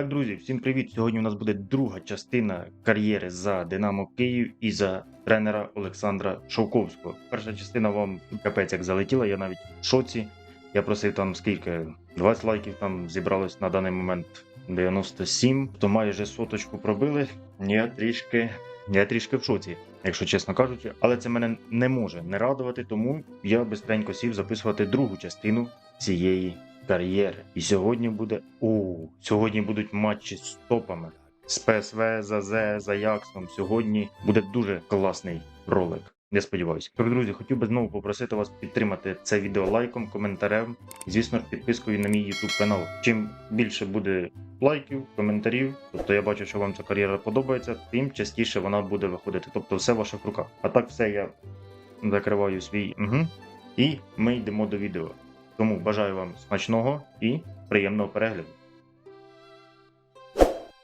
Так, друзі, всім привіт! Сьогодні у нас буде друга частина кар'єри за Динамо Київ і за тренера Олександра Шовковського. Перша частина вам капець як залетіла, я навіть в шоці. Я просив там скільки 20 лайків там зібралось на даний момент 97, то майже соточку пробили. Я трішки, я трішки в шоці, якщо чесно кажучи, але це мене не може не радувати, тому я бистренько сів записувати другу частину цієї кар'єри. І сьогодні буде. О, сьогодні будуть матчі з топами. З ПСВ, з АЗ, з Аяксом. Сьогодні буде дуже класний ролик. Я сподіваюся. Тож, друзі, хотів би знову попросити вас підтримати це відео лайком, коментарем звісно підпискою на мій YouTube канал. Чим більше буде лайків, коментарів, тобто я бачу, що вам ця кар'єра подобається, тим частіше вона буде виходити. Тобто все в ваших руках. А так все я закриваю свій угу. і ми йдемо до відео. Тому бажаю вам смачного і приємного перегляду.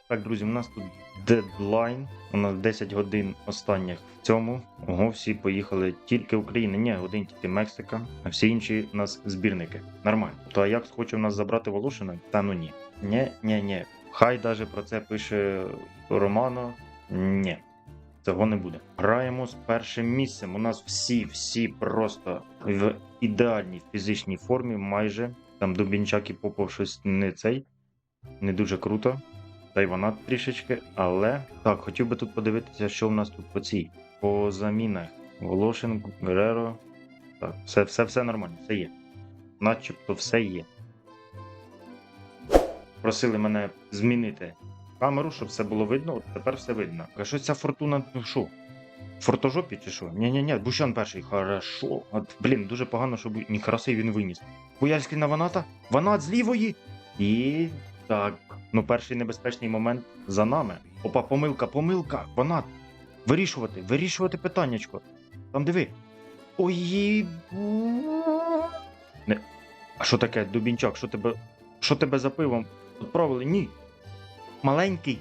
Так, друзі, у нас тут дедлайн. У нас 10 годин останніх в цьому. Ого, всі поїхали тільки України. Ні, один тільки Мексика, а всі інші у нас збірники. Нормально. То Аякс хоче в нас забрати Волошина? Та ну ні. Ні, ні, ні. Хай даже про це пише Романо. Ні. Цього не буде. Граємо з першим місцем. У нас всі, всі просто в ідеальній фізичній формі, майже. Там Дубінчак і Попов щось не цей, не дуже круто. Та й вона трішечки. Але так, хотів би тут подивитися, що в нас тут по цій. По замінах. Волошин, Гереро. Так, все, все, все нормально, все є. Начебто все є. Просили мене змінити камеру, щоб все було видно. От тепер все видно. А що ця фортуна? Ну що? Фортожопі чи що? Ні, ні, ні, Бущан перший. Хорошо. От, блін, дуже погано, що Бу- Ніхараси він виніс. Буяльський на Ваната. Ванат з лівої. І так. Ну, перший небезпечний момент за нами. Опа, помилка, помилка. Ванат. Вирішувати, вирішувати питаннячко. Там диви. Ой. Не. А що таке, Дубінчак? Що тебе. Що тебе за пивом відправили? Ні. Маленький,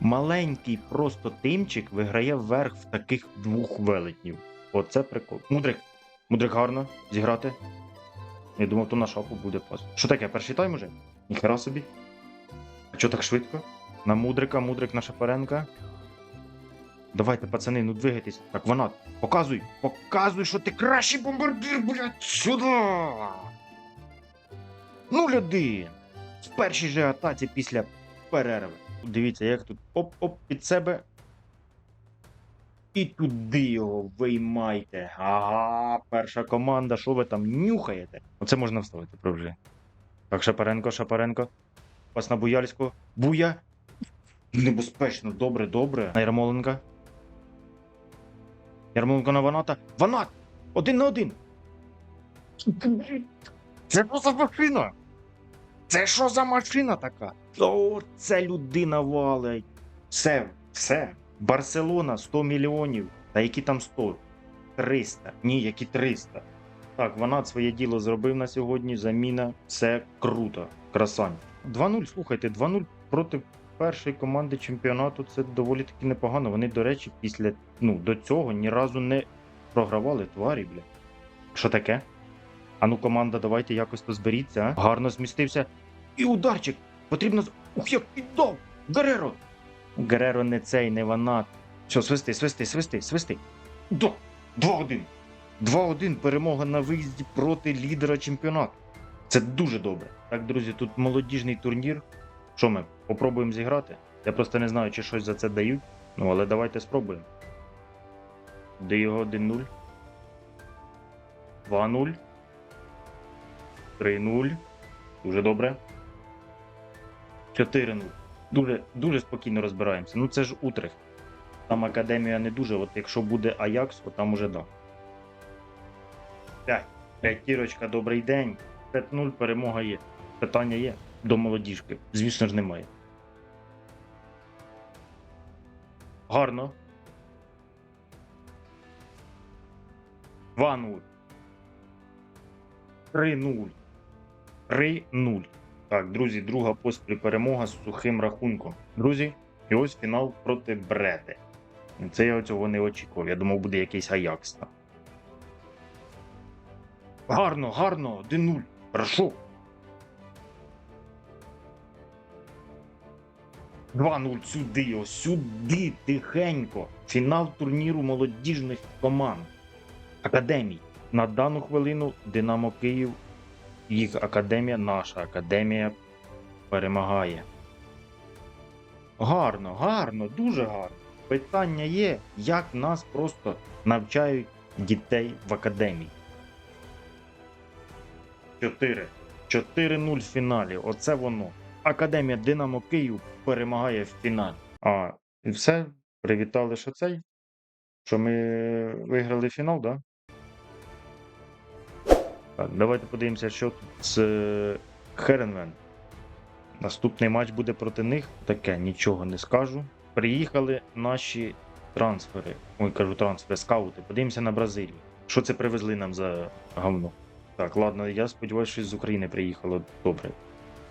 маленький просто тимчик виграє вверх в таких двох велетнів. Оце прикол. Мудрик. Мудрик гарно зіграти. Я думав, то на шапу буде пас. Що таке, перший тайм уже? Ніхера собі. А чого так швидко? На мудрика, мудрик на Шапаренка. Давайте, пацани, ну двигайтесь. Так, вона, показуй, показуй, що ти кращий бомбардир, блядь, сюди. 0-1. В першій же атаці після перерви. Дивіться, як тут оп-оп під себе. І туди його виймайте. Ага, перша команда, що ви там нюхаєте? Оце можна вставити вже. Так, Шапаренко, Шапаренко. Пас на Буяльську. Буя. Небезпечно, добре, добре. На Ярмоленка. Ярмоленко на Ваната. Ванат! Один на один. Це за машина? Це що за машина така? О, це людина валить. Все, все. Барселона 100 мільйонів. Та які там 100? 300. Ні, які 300. Так, вона своє діло зробив на сьогодні. Заміна. Все круто. Красань. 2-0, слухайте, 2-0 проти першої команди чемпіонату. Це доволі таки непогано. Вони, до речі, після ну, до цього ні разу не програвали тварі, бля. Що таке? А ну, команда, давайте якось то зберіться? Гарно змістився. І ударчик. Потрібно. Ух, як піддав! Гереро! Гереро не цей, не вона. Що, свисти, свисти, свисти, свисти. Да! 2-1. 2-1 перемога на виїзді проти лідера чемпіонату. Це дуже добре. Так, друзі, тут молодіжний турнір. Що ми попробуємо зіграти? Я просто не знаю, чи щось за це дають. Ну, але давайте спробуємо. Де його 1-0. 2-0. 3-0. Дуже добре. 4-0. Дуже, дуже спокійно розбираємося. Ну це ж Утрехт. Там академія не дуже, от якщо буде Аякс, то там уже да. 5. П'ятірочка, добрий день. 5-0, перемога є. Питання є до молодіжки. Звісно ж, немає. Гарно. 2-0. 3-0. 3-0. Так, друзі, друга поспіль перемога з сухим рахунком. Друзі, і ось фінал проти Брети. Це я цього не очікував. Я думав, буде якийсь Аякс там. Гарно, гарно, 1-0. Хорошо. 2-0 сюди, ось сюди, тихенько. Фінал турніру молодіжних команд. Академій. На дану хвилину Динамо Київ, їх академія, наша академія перемагає. Гарно, гарно, дуже гарно. Питання є, як нас просто навчають дітей в академії. 4. 4-0 в фіналі. Оце воно. Академія Динамо Київ перемагає в фіналі. А, і все. Привітали, що цей. Що ми виграли фінал, так? Да? Так, давайте подивимося, що тут з е, Херенвен. Наступний матч буде проти них. Таке нічого не скажу. Приїхали наші трансфери. Ой, кажу трансфери, скаути. Подивимося на Бразилію. Що це привезли нам за говно? Так, ладно, я сподіваюся, що з України приїхало добре.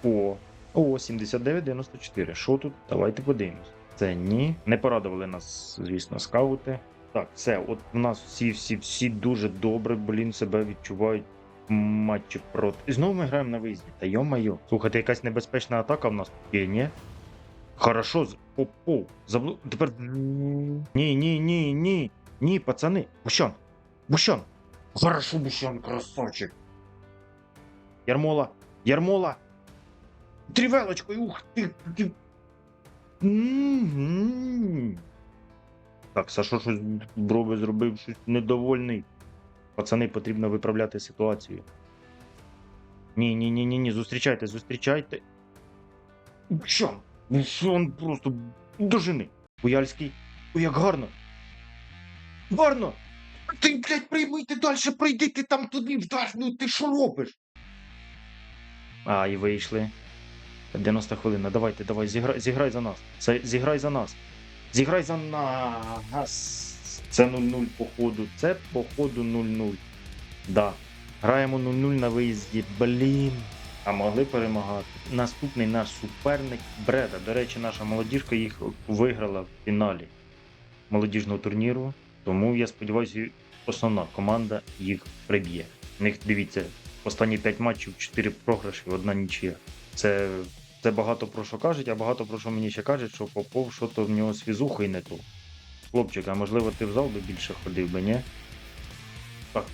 О, о, 79-94. Що тут? Давайте подивимось. Це ні. Не порадували нас, звісно, скаути. Так, все, от в нас всі, всі, всі дуже добре, блін, себе відчувають матчі проти. І знову ми граємо на виїзді. Та йо-майо. Слухайте, якась небезпечна атака в нас є, ні? Хорошо. Заблу... Тепер. Ні, ні, ні, ні. Ні, пацани. Бущон. Бущон. Хорошо, Бущон, красавчик. Ярмола. Ярмола. Трівелочкою, ух ти. ти. Так, Сашо щось брови зробив, щось недовольний. Пацани, потрібно виправляти ситуацію. Ні, ні, ні, ні, ні, зустрічайте, зустрічайте. Що? Що он просто дожини. Уяльський. Ой, як гарно. Гарно! Ти, блядь, приймите далі, прийди ти там туди вдаш, ну ти що робиш? А, і вийшли. 90 хвилин. Давайте, давай, зіграй, зіграй за нас. Зіграй за нас. Зіграй за нас. Це 0-0 по ходу. Це по ходу 0-0. Да. Граємо 0-0 на виїзді. Блін. А могли перемагати. Наступний наш суперник Бреда. До речі, наша молодіжка їх виграла в фіналі молодіжного турніру. Тому я сподіваюся, основна команда їх приб'є. У них дивіться, останні 5 матчів 4 програші, одна нічия. Це, це багато про що кажуть, а багато про що мені ще кажуть, що Попов, що то в нього свізуха і не то. Хлопчик, а можливо ти в зал би більше ходив би, ні? Так.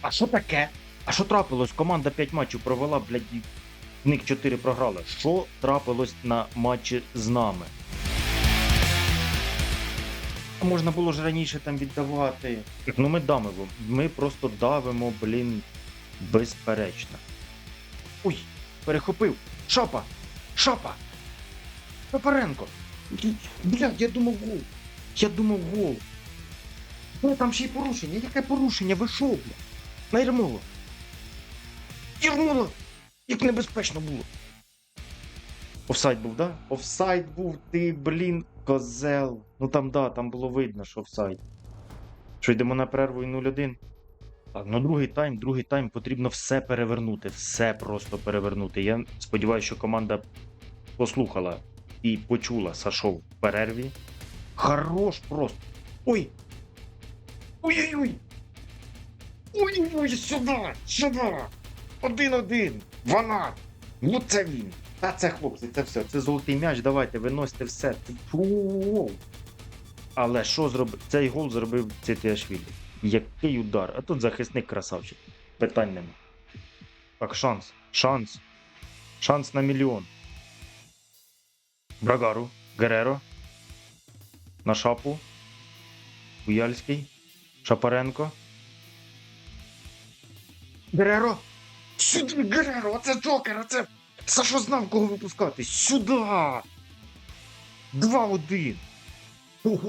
А що таке? А що трапилось? Команда 5 матчів провела, блядь, в них 4 програли. Що трапилось на матчі з нами? Можна було ж раніше там віддавати. Ну ми давимо. Ми просто давимо, блін, безперечно. Ой, перехопив. Шапа! Шапа! Папаренко! Блядь, я думав гол. Я думав гол. Ну там ще й порушення. Яке порушення? Ви що, блядь? На Єрмолу. Єрмола! Як небезпечно було. Офсайд був, да? Офсайд був, ти, блін, козел. Ну там да, там було видно, що офсайд. Що йдемо на перерву і 0-1. Так, ну другий тайм, другий тайм потрібно все перевернути, все просто перевернути. Я сподіваюся, що команда послухала і почула Сашов в перерві. Хорош просто. Ой! Ой-ой-ой! Ой-ой-ой, сюди! Сюди! Один-один! Вона! Ну це він! Та це хлопці, це все. Це золотий м'яч, давайте, виносьте все. Фу. Але що зробив? Цей гол зробив Цитіашвілі. Який удар? А тут захисник красавчик. Питань нема. Так, шанс. Шанс. Шанс на мільйон. Брагару. Гереро. На шапу. Уяльський. Шапаренко. Гереро. Сюди, Гереро, оце Джокер, оце. Сашо знав, кого випускати. Сюди. 2-1. Ого.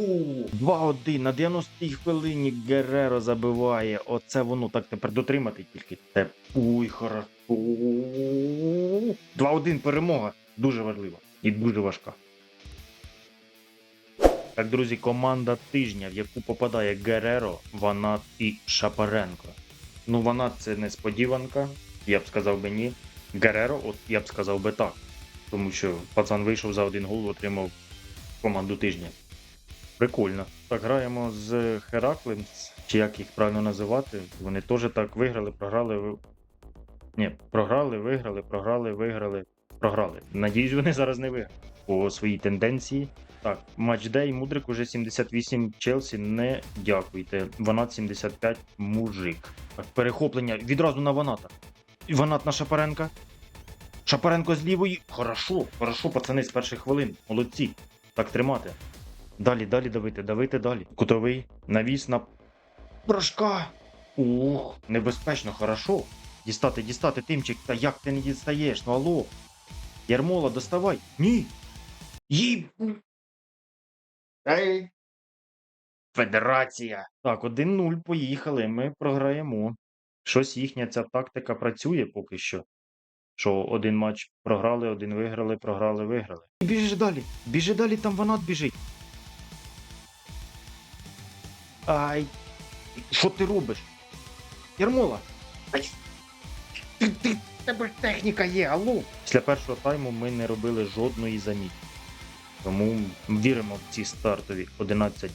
2-1. На 90-й хвилині Гереро забиває. Оце воно так тепер дотримати тільки. Це ой, хорошо. 2-1 перемога. Дуже важлива і дуже важка. Так, друзі, команда тижня, в яку попадає Гереро, Ванат і Шапаренко. Ну, Ванат це несподіванка, я б сказав би ні. Гереро, от я б сказав би так. Тому що пацан вийшов за один гол, отримав команду тижня. Прикольно. Так, граємо з Хераклем, чи як їх правильно називати. Вони теж так виграли, програли. Ні, програли, виграли, програли, виграли, програли. Надіюсь, вони зараз не виграють. по своїй тенденції. Так, матчдей, Мудрик уже 78 Челсі, не дякуйте. Ванат 75 мужик. Так, перехоплення відразу на Ваната. Ванат на Шапаренка. Шапаренко з лівої. Хорошо, хорошо, пацани, з перших хвилин. Молодці. Так тримати. Далі, далі давити, давити далі. Кутовий, навіс на Брашка. Ух, небезпечно, хорошо. Дістати, дістати, Тимчик. Та як ти не дістаєш? Ну алло. Ярмола, доставай. Ні. Їй. Ей. Федерація. Так, 1-0, поїхали. Ми програємо. Щось їхня ця тактика працює поки що. Що один матч програли, один виграли, програли, виграли. Біжи далі, біжи далі, там ванат біжить. Ай. Що ти робиш? Ярмола. Ай. Ти, ти, тебе ж техніка є, алло. Після першого тайму ми не робили жодної заміни. Тому віримо в ці стартові 11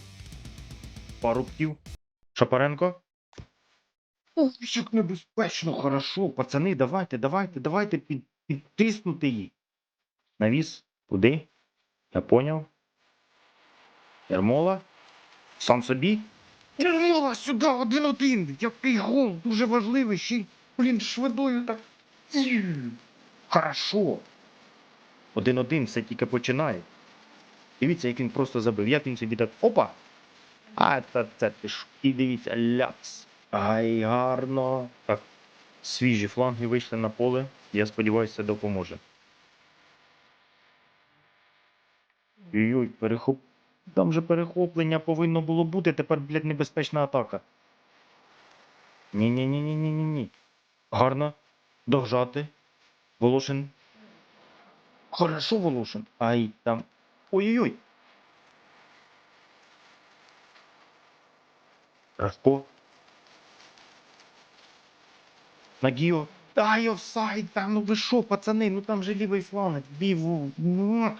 парубків. Шапаренко. Ох, як небезпечно, хорошо. Пацани, давайте, давайте, давайте під, підтиснути її. Навіс. Куди? Я поняв. Ярмола. Сам собі. Ярмола, сюди, один-один. Який гол, дуже важливий. Ще блін, швидою так. Хорошо. Один-один, все тільки починає. Дивіться, як він просто забив. Як він собі так. Опа! А, та це ти ж. І дивіться, ляпс. Ай, гарно. Так. Свіжі фланги вийшли на поле. Я сподіваюся, це допоможе. Ой, перехоп. Там же перехоплення повинно було бути, тепер, блядь, небезпечна атака. Ні-ні-ні-ні-ні-ні. Гарно. Дожати. Волошин. Хорошо, Волошин. Ай, там. Ой-ой-ой. Рашко. Нагіо. Ай, офсайд, там, ну ви що, пацани, ну там же лівий фланг, бів. ну,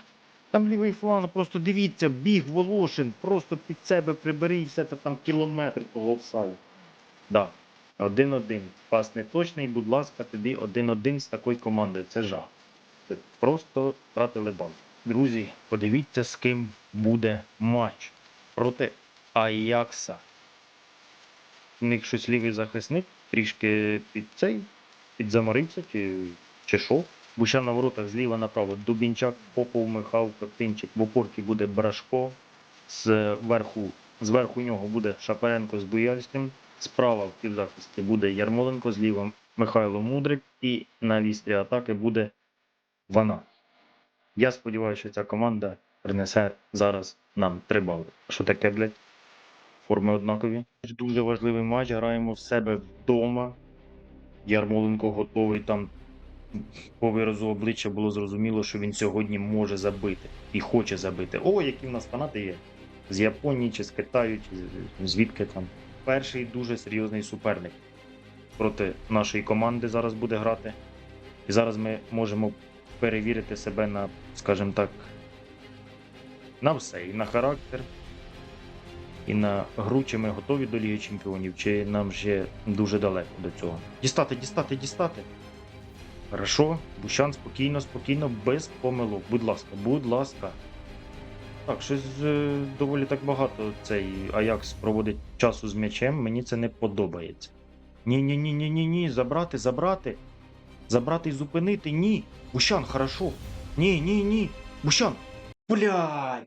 Там лівий фланг, просто дивіться, біг Волошин, просто під себе прибери і все це там кілометр того офсайду. Да. Один-один. Пас не точний, будь ласка, тоді один-один з такої команди. Це жах. Це просто втратили бал. Друзі, подивіться, з ким буде матч проти Аякса. У них щось лівий захисник трішки під цей, підзаморився чи, чи що. Бущан на воротах зліва направо. Дубінчак, Попов, Михайло, Тинчик. В опорці буде Брашко. Зверху, зверху нього буде Шапаренко з Буяльським. Справа в півзахисті буде Ярмоленко, зліва Михайло Мудрик. І на вістрі атаки буде Вана. Я сподіваюся, що ця команда принесе зараз нам три бали. Що таке, блядь? Форми однакові. Дуже важливий матч. Граємо в себе вдома. Ярмоленко готовий там. По виразу обличчя було зрозуміло, що він сьогодні може забити і хоче забити. О, які в нас фанати є. З Японії чи з Китаю, чи звідки там. Перший дуже серйозний суперник проти нашої команди зараз буде грати. І зараз ми можемо перевірити себе на, скажімо так, на все. І на характер, і на гру, чи ми готові до Ліги Чемпіонів, чи нам ще дуже далеко до цього. Дістати, дістати, дістати. Хорошо, Бущан, спокійно, спокійно, без помилок. Будь ласка, будь ласка. Так, щось е, доволі так багато цей Аякс проводить часу з м'ячем. Мені це не подобається. Ні, ні, ні, ні, ні, ні. Забрати, забрати. Забрати і зупинити. Ні. Бущан, хорошо. Ні, ні, ні. Бущан. Блядь.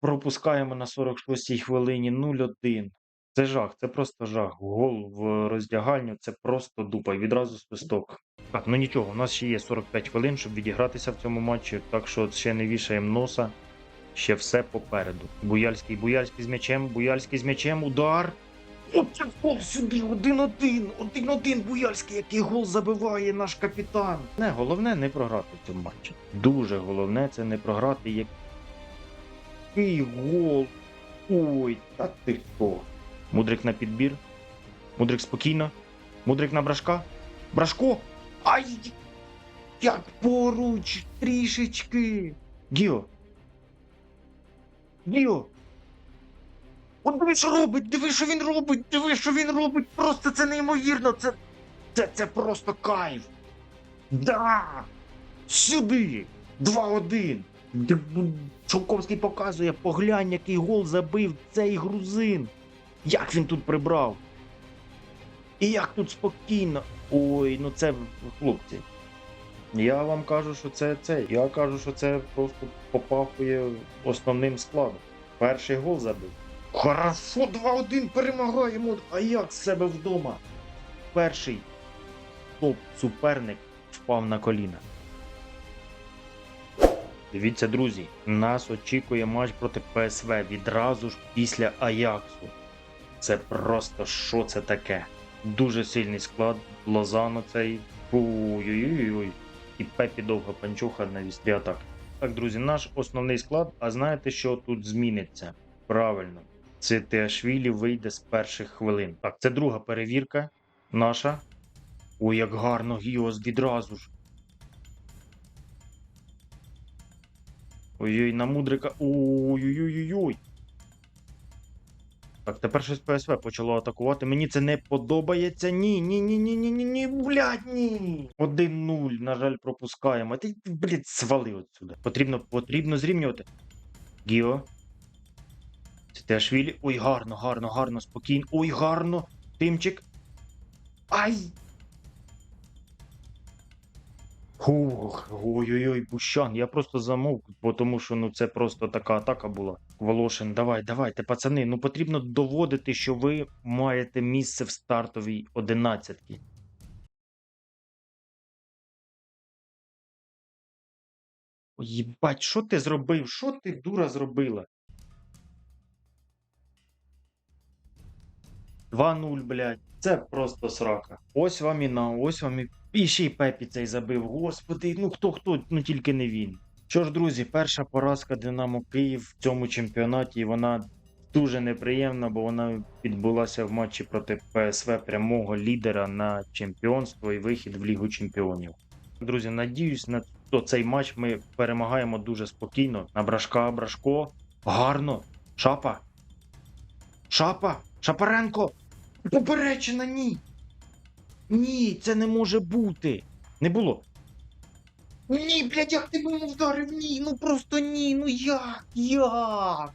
Пропускаємо на 46-й хвилині 0-1. Це жах, це просто жах. Гол в роздягальню це просто дупа. Відразу свисток. Так, ну нічого, у нас ще є 45 хвилин, щоб відігратися в цьому матчі, так що ще не вішаємо носа. Ще все попереду. Буяльський, Буяльський з м'ячем, Буяльський з м'ячем, удар. Оце гол сюди, один-один, один-один Буяльський, який гол забиває наш капітан. Не, головне не програти в цьому матчі. Дуже головне це не програти. Який гол. Ой, та ти хто. Мудрик на підбір. Мудрик спокійно. Мудрик на брашка. Брашко! Ай! Як поруч трішечки. Гіо. Гіо. От диви, що робить, диви, що він робить, диви, що він робить. Просто це неймовірно. Це. Це, це просто кайф. Да! Сюди! 2-1! Д- ну, Шовковський показує, поглянь, який гол забив цей грузин. Як він тут прибрав? І як тут спокійно. Ой, ну це хлопці. Я вам кажу, що це це. Я кажу, що це просто попахує основним складом. Перший гол забив. Хорошо, 2-1 перемагаємо. А як себе вдома? Перший топ-суперник впав на коліна. Дивіться, друзі, нас очікує матч проти ПСВ відразу ж після Аяксу. Це просто що це таке? Дуже сильний склад. Лозано цей. Ой-ой-ой. І Пепі довга панчуха на вістрі атак. Так, друзі, наш основний склад. А знаєте, що тут зміниться? Правильно, це Теашвілі вийде з перших хвилин. Так, це друга перевірка наша. Ой, як гарно Гіос відразу ж. Ой-ой, на мудрика. Ой-ой-ой-ой. Так, тепер щось ПСВ почало атакувати. Мені це не подобається. Ні, ні, ні, ні, ні, ні, ні, блядь, ні. 1-0, на жаль, пропускаємо. Ти, блядь, свали отсюди. Потрібно, потрібно зрівнювати. Гіо. Це Ой, гарно, гарно, гарно, спокійно. Ой, гарно. Тимчик. Ай! Хух, ой-ой-ой, Бущан, я просто замовк, бо тому що ну це просто така атака була. Волошин, давай, давайте, пацани. Ну потрібно доводити, що ви маєте місце в стартовій одинадцятці. Єбать, що ти зробив? Що ти дура зробила? 2-0, блядь. Це просто срака. Ось вам і на, ось вам і. І ще й Пепі цей забив. Господи, ну хто хто, ну тільки не він. Що ж, друзі, перша поразка Динамо Київ в цьому чемпіонаті, і вона дуже неприємна, бо вона відбулася в матчі проти ПСВ прямого лідера на чемпіонство і вихід в Лігу Чемпіонів. Друзі, надіюсь, на то цей матч ми перемагаємо дуже спокійно. На брашка, брашко. Гарно. Шапа. Шапа! Шапаренко! Поперечина, ні! Ні, це не може бути. Не було. Ні, блядь, як ти мене вдарив? Ні, ну просто ні, ну як? Як?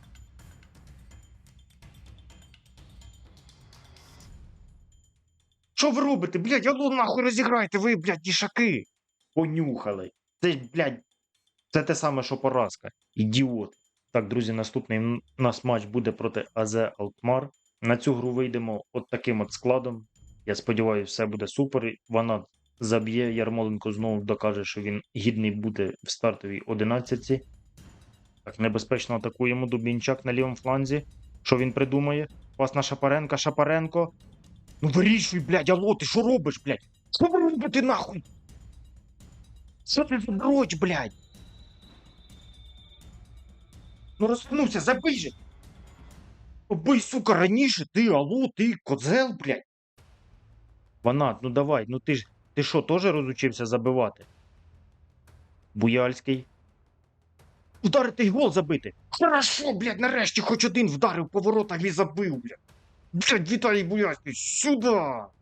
Що ви робите, блядь, алло нахуй розіграйте ви, блядь, дішаки. Понюхали. Це, блядь, це те саме, що поразка. Ідіот. Так, друзі, наступний у нас матч буде проти АЗ Алтмар. На цю гру вийдемо от таким от складом. Я сподіваюся, все буде супер. Вона заб'є Ярмоленко знову докаже, що він гідний бути в стартовій 11. Так, небезпечно атакуємо Дубінчак на лівому фланзі. Що він придумає? Пас Шапаренка, Шапаренко. Ну вирішуй, блядь, алло, ти що робиш, блядь? Що ви робите нахуй? Що ти дрочь, блядь? Ну розпнувся, забий же. Побий, сука, раніше, ти, алло, ти, козел, блядь. Ванат, ну давай, ну ти ж, ти що, теж розучився забивати? Буяльський. Ударити й гол забити. Хорошо, блядь, нарешті хоч один вдарив по воротах і забив, блядь. Блядь, Віталій Буяльський, сюди!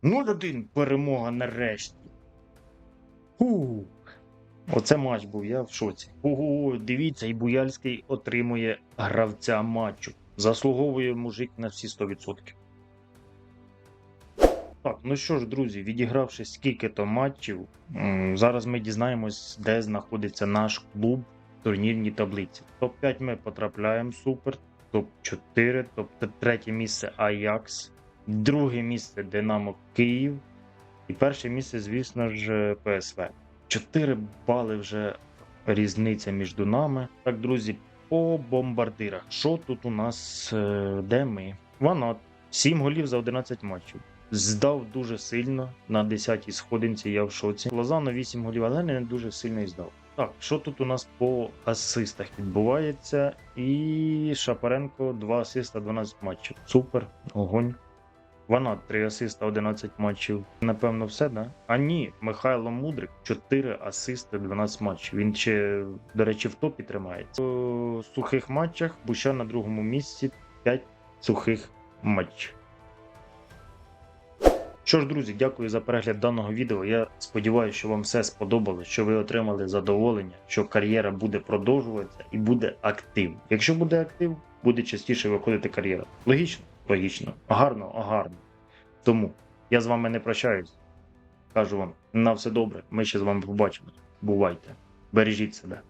0-1 перемога нарешті. Фу. Оце матч був, я в шоці. Ого, дивіться, і Буяльський отримує гравця матчу. Заслуговує мужик на всі 100%. Так, ну що ж, друзі, відігравши скільки-то матчів, зараз ми дізнаємось, де знаходиться наш клуб в турнірній таблиці. Топ-5 ми потрапляємо супер, топ-4, тобто третє місце Аякс, друге місце Динамо Київ і перше місце, звісно ж, ПСВ. 4 бали вже різниця між нами. Так, друзі, по бомбардирах. Що тут у нас? е, Де ми? Ванат. 7 голів за 11 матчів. Здав дуже сильно на 10-й сходинці, я в шоці. Лозано 8 голів, але не дуже сильно і здав. Так, що тут у нас по асистах відбувається? І Шапаренко 2 асиста, 12 матчів. Супер, огонь. Ванат 3 асиста, 11 матчів. Напевно, все, да? А ні, Михайло Мудрик 4 асисти, 12 матчів. Він ще, до речі, в топі тримається. У сухих матчах Буща на другому місці 5 сухих матчів. Що ж, друзі, дякую за перегляд даного відео. Я сподіваюся, що вам все сподобалось, що ви отримали задоволення, що кар'єра буде продовжуватися і буде актив. Якщо буде актив, буде частіше виходити кар'єра. Логічно? Логічно. Гарно, гарно. Тому я з вами не прощаюсь. Кажу вам на все добре. Ми ще з вами побачимось. Бувайте. Бережіть себе.